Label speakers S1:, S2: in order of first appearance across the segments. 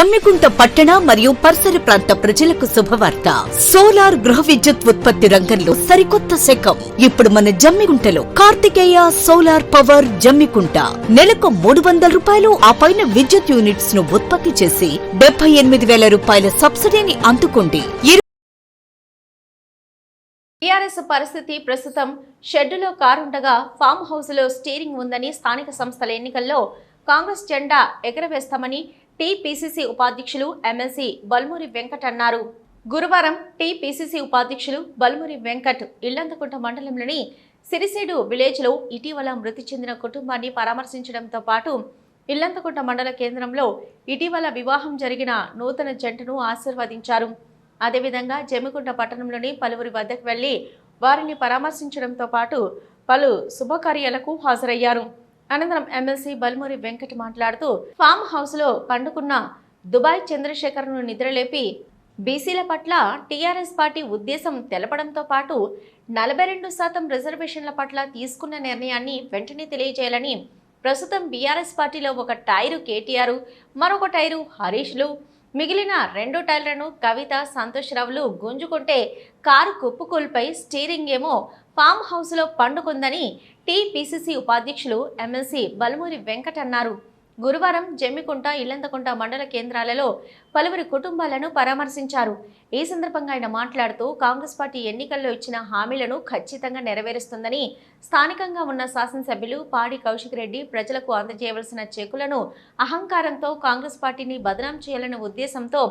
S1: జమ్మికుంట పట్టణ మరియు పరిసర ప్రాంత ప్రజలకు శుభవార్త. సోలార్ గృహ విద్యుత్ ఉత్పత్తి రంగంలో సరికొత్త శకం. ఇప్పుడు మన జమ్మికుంటలో కార్తికేయ సోలార్ పవర్ జమ్మికుంట. నెలకు మూడు వందల రూపాయలు ఆ పైన విద్యుత్ యూనిట్స్ను ఉత్పత్తి చేసి డెబ్బై ఎనిమిది వేల రూపాయల సబ్సిడీని అందుకోండి.
S2: టీఆర్ఎస్ పరిస్థితి ప్రస్తుతం షెడ్డులో కారుండగా ఫామ్ హౌస్లో స్టీరింగ్ ఉందని స్థానిక సంస్థల ఎన్నికల్లో కాంగ్రెస్ జెండా ఎగరవేస్తామని టీపీసీసీ ఉపాధ్యక్షులు ఎమ్మెల్సీ బల్మూరి వెంకట్ అన్నారు. గురువారం టీపీసీసీ ఉపాధ్యక్షులు బల్మూరి వెంకట్ ఇల్లంతకుంట మండలంలోని సిరిసేడు విలేజ్లో ఇటీవల మృతి చెందిన కుటుంబాన్ని పరామర్శించడంతో పాటు ఇల్లంతకుంట మండల కేంద్రంలో ఇటీవల వివాహం జరిగిన నూతన జంటను ఆశీర్వదించారు. అదేవిధంగా జమ్మికుంట పట్టణంలోని పలువురి వద్దకు వెళ్ళి వారిని పరామర్శించడంతో పాటు పలు శుభకార్యాలకు హాజరయ్యారు. అనంతరం ఎమ్మెల్సీ బల్మూరి వెంకట్ మాట్లాడుతూ ఫామ్ హౌస్లో పండుకున్న దుబాయ్ చంద్రశేఖర్ను నిద్రలేపి బీసీల పట్ల టీఆర్ఎస్ పార్టీ ఉద్దేశం తెలపడంతో పాటు నలభై రెండు శాతం రిజర్వేషన్ల పట్ల తీసుకున్న నిర్ణయాన్ని వెంటనే తెలియజేయాలని ప్రస్తుతం బీఆర్ఎస్ పార్టీలో ఒక టైరు కేటీఆర్ మరొక టైరు హరీష్లు. మిగిలిన రెండు టైర్లను కవిత సంతోష్రావులు గుంజుకుంటే కారు కుప్పుకూల్పై స్టీరింగ్ ఏమో ఫామ్ హౌస్లో పండుకుందని టీపీసీసీ ఉపాధ్యక్షులు ఎమ్మెల్సీ బలమూరి వెంకట్ అన్నారు. గురువారం జమ్మికుంట ఇల్లంతకుంట మండల కేంద్రాలలో పలువురి కుటుంబాలను పరామర్శించారు. ఈ సందర్భంగా ఆయన మాట్లాడుతూ కాంగ్రెస్ పార్టీ ఎన్నికల్లో ఇచ్చిన హామీలను ఖచ్చితంగా నెరవేరుస్తుందని స్థానికంగా ఉన్న శాసనసభ్యులు పాడి కౌశిక్ రెడ్డి ప్రజలకు అందజేయవలసిన చెక్కులను అహంకారంతో కాంగ్రెస్ పార్టీని బదనాం చేయాలనే ఉద్దేశంతో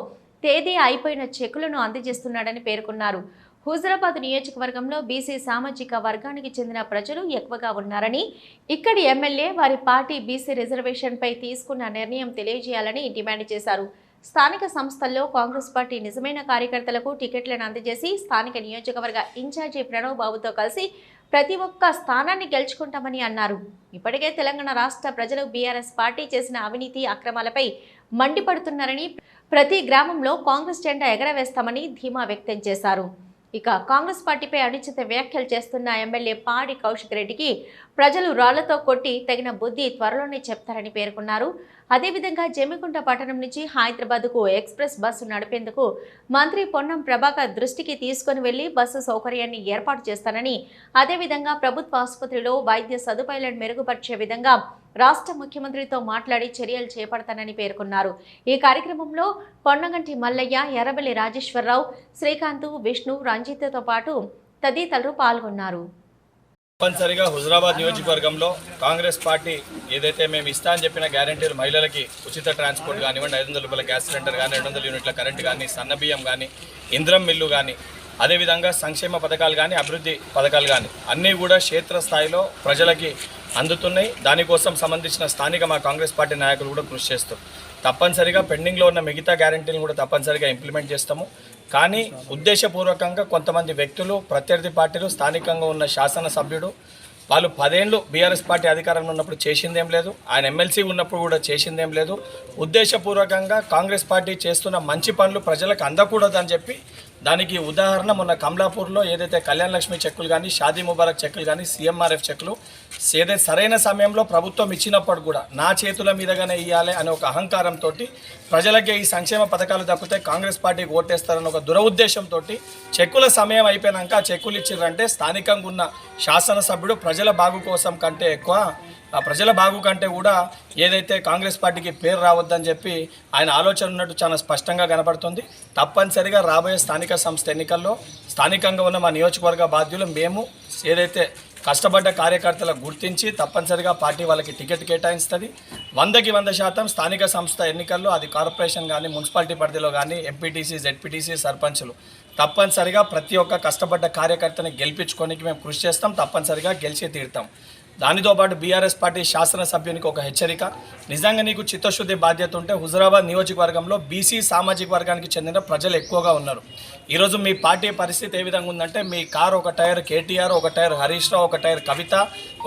S2: తేదీ అయిపోయిన చెక్కులను అందజేస్తున్నాడని పేర్కొన్నారు. హుజరాబాద్ నియోజకవర్గంలో బీసీ సామాజిక వర్గానికి చెందిన ప్రజలు ఎక్కువగా ఉన్నారని ఇక్కడి ఎమ్మెల్యే వారి పార్టీ బీసీ రిజర్వేషన్పై తీసుకున్న నిర్ణయం తెలియజేయాలని డిమాండ్ చేశారు. స్థానిక సంస్థల్లో కాంగ్రెస్ పార్టీ నిజమైన కార్యకర్తలకు టికెట్లను అందజేసి స్థానిక నియోజకవర్గ ఇన్ఛార్జి ప్రణవ్ బాబుతో కలిసి ప్రతి ఒక్క స్థానాన్ని గెలుచుకుంటామని అన్నారు. ఇప్పటికే తెలంగాణ రాష్ట్ర ప్రజలు బీఆర్ఎస్ పార్టీ చేసిన అవినీతి అక్రమాలపై మండిపడుతున్నారని ప్రతి గ్రామంలో కాంగ్రెస్ జెండా ఎగరవేస్తామని ధీమా వ్యక్తం చేశారు. ఇక కాంగ్రెస్ పార్టీపై అనుచిత వ్యాఖ్యలు చేస్తున్న ఎమ్మెల్యే పాడి కౌశిక్ రెడ్డికి ప్రజలు రాళ్ళతో కొట్టి తగిన బుద్ధి త్వరలోనే చెప్తారని పేర్కొన్నారు. అదేవిధంగా జమ్మికుంట పట్టణం నుంచి హైదరాబాద్కు ఎక్స్ప్రెస్ బస్సు నడిపేందుకు మంత్రి పొన్నం ప్రభాకర్ దృష్టికి తీసుకుని వెళ్ళి బస్సు సౌకర్యాన్ని ఏర్పాటు చేస్తానని అదేవిధంగా ప్రభుత్వ ఆసుపత్రిలో వైద్య సదుపాయాలను మెరుగుపరిచే విధంగా రాష్ట్ర ముఖ్యమంత్రితో మాట్లాడి చర్యలు చేపడతానని పేర్కొన్నారు. ఈ కార్యక్రమంలో పొన్నగంటి మల్లయ్య ఎర్రబెల్లి రాజేశ్వరరావు శ్రీకాంత్ విష్ణు రంజిత్తో పాటు తదితరులు పాల్గొన్నారు.
S3: తప్పనిసరిగా హుజరాబాద్ నియోజకవర్గంలో కాంగ్రెస్ పార్టీ ఏదైతే మేము ఇస్తా అని చెప్పిన గ్యారంటీలు మహిళలకి ఉచిత ట్రాన్స్పోర్ట్ కానివ్వండి ఐదు వందల రూపాయల గ్యాస్ సిలిండర్ కానీ రెండు వందల యూనిట్ల కరెంట్ కానీ సన్నబియ్యం కానీ ఇంద్రం మిల్లు కానీ అదేవిధంగా సంక్షేమ పథకాలు కానీ అభివృద్ధి పథకాలు కానీ అన్నీ కూడా క్షేత్రస్థాయిలో ప్రజలకి అందుతున్నాయి. దానికోసం సంబంధించిన స్థానిక మా కాంగ్రెస్ పార్టీ నాయకులు కూడా కృషి చేస్తారు తప్పనిసరిగా పెండింగ్లో ఉన్న మిగతా గ్యారంటీలను కూడా తప్పనిసరిగా ఇంప్లిమెంట్ చేస్తాము. కానీ ఉద్దేశపూర్వకంగా కొంతమంది వ్యక్తులు ప్రత్యర్థి పార్టీలు స్థానికంగా ఉన్న శాసనసభ్యుడు వాళ్ళు పదేళ్ళు బీఆర్ఎస్ పార్టీ అధికారంలో ఉన్నప్పుడు చేసిందేం లేదు. ఆయన ఎమ్మెల్సీ ఉన్నప్పుడు కూడా చేసిందేం లేదు. ఉద్దేశపూర్వకంగా కాంగ్రెస్ పార్టీ చేస్తున్న మంచి పనులు ప్రజలకు అందకూడదని చెప్పి దానికి ఉదాహరణ మొన్న కమలాపూర్లో ఏదైతే కళ్యాణ లక్ష్మి చెక్కులు కానీ షాదీ ముబారక్ చెక్కులు కానీ సీఎంఆర్ఎఫ్ చెక్కులు ఏదైతే సరైన సమయంలో ప్రభుత్వం ఇచ్చినప్పుడు కూడా నా చేతుల మీదగానే ఇవ్వాలి అనే ఒక అహంకారంతో ప్రజలకే ఈ సంక్షేమ పథకాలు దక్కితే కాంగ్రెస్ పార్టీకి ఓటేస్తారని ఒక దురవుద్దేశంతో చెక్కుల సమయం అయిపోయినాక ఆ చెక్కులు ఇచ్చిర్రంటే స్థానికంగా ఉన్న శాసనసభ్యుడు ప్రజల బాగు కోసం కంటే ఎక్కువ ప్రజల బాగు కంటే కూడా ఏదైతే కాంగ్రెస్ పార్టీకి పేరు రావద్దని చెప్పి ఆయన ఆలోచన ఉన్నట్టు చాలా స్పష్టంగా కనబడుతుంది తప్పనిసరిగా రాబోయే స్థానిక సంస్థ ఎన్నికల్లో స్థానికంగా ఉన్న మా నియోజకవర్గ బాధ్యులు మేము ఏదైతే కష్టపడ్డ కార్యకర్తలకు గుర్తించి తప్పనిసరిగా పార్టీ వాళ్ళకి టికెట్ కేటాయిస్తుంది. వందకి వంద శాతం స్థానిక సంస్థ ఎన్నికల్లో అది కార్పొరేషన్ కానీ మున్సిపాలిటీ పరిధిలో కానీ ఎంపీటీసీ జెడ్పీటీసీ సర్పంచులు. తప్పనిసరిగా ప్రతి ఒక్క కష్టపడ్డ కార్యకర్తని గెలిపించుకోనికి మేము కృషి చేస్తాం. తప్పనిసరిగా గెలిచి తీరుతాం. దానితో పాటు బీఆర్ఎస్ పార్టీ శాసనసభ్యునికి ఒక హెచ్చరిక. నిజంగా నీకు చిత్తశుద్ధి బాధ్యత ఉంటే హుజరాబాద్ నియోజకవర్గంలో బీసీ సామాజిక వర్గానికి చెందిన ప్రజలు ఎక్కువగా ఉన్నారు. ఈరోజు మీ పార్టీ పరిస్థితి ఏ విధంగా ఉందంటే మీ కారు ఒక టైర్ కేటీఆర్ ఒక టైర్ హరీష్ రావు ఒక టైర్ కవిత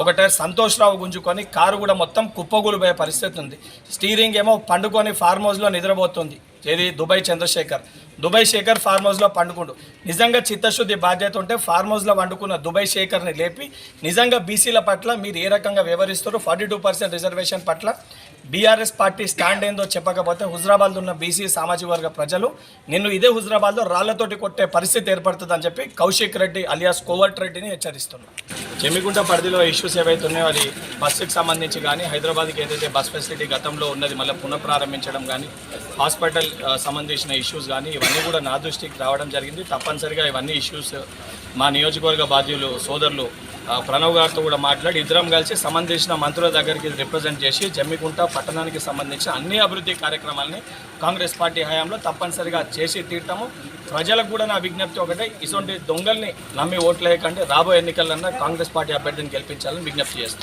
S3: ఒక టైర్ సంతోష్ రావు గుంజుకొని కారు కూడా మొత్తం కుప్పగూలిపోయే పరిస్థితి ఉంది. స్టీరింగ్ ఏమో పండుకొని ఫార్మ్ హౌస్లో నిద్రపోతుంది. ఏది? Dubai Chandrashekar. Dubai Shekar farm హౌస్లో పండుకుండు. నిజంగా చిత్తశుద్ధి బాధ్యత ఉంటే ఫార్మ్ హౌస్లో వండుకున్న దుబాయ్ శేఖర్ని లేపి నిజంగా బీసీల పట్ల మీరు ఏ రకంగా వ్యవహరిస్తారో ఫార్టీ టూ పర్సెంట్ రిజర్వేషన్ పట్ల బీఆర్ఎస్ పార్టీ స్టాండ్ ఏందో చెప్పకపోతే హుజరాబాద్లో ఉన్న బీసీ సామాజిక వర్గ ప్రజలు నిన్ను ఇదే హుజరాబాద్లో రాళ్ళతోటి కొట్టే పరిస్థితి ఏర్పడుతుందని చెప్పి కౌశిక్ రెడ్డి అలియాస్ కోవర్ట్ రెడ్డిని హెచ్చరిస్తున్నారు. చెమ్మిగుంట పరిధిలో ఇష్యూస్ ఏవైతే ఉన్నాయో అది బస్సుకి సంబంధించి కానీ హైదరాబాద్కి ఏదైతే బస్ ఫెసిలిటీ గతంలో ఉన్నది మళ్ళీ పునఃప్రారంభించడం కానీ హాస్పిటల్ సంబంధించిన ఇష్యూస్ కానీ ఇవన్నీ కూడా నా దృష్టికి రావడం జరిగింది. తప్పనిసరిగా ఇవన్నీ ఇష్యూస్ మా నియోజకవర్గ బాధ్యులు సోదరులు ప్రణవ్ గారితో కూడా మాట్లాడి ఇద్దరం కలిసి సంబంధించిన మంత్రుల దగ్గరికి రిప్రజెంట్ చేసి జమ్మికుంట పట్టణానికి సంబంధించిన అన్ని అభివృద్ధి కార్యక్రమాలని కాంగ్రెస్ పార్టీ హయాంలో తప్పనిసరిగా చేసి తీర్తాము. ప్రజలకు కూడా నా విజ్ఞప్తి ఒకటే ఇటువంటి దొంగల్ని నమ్మి ఓట్లేయకండి. రాబోయే ఎన్నికలన్నా కాంగ్రెస్ పార్టీ అభ్యర్థిని గెలిపించాలని విజ్ఞప్తి చేస్తాను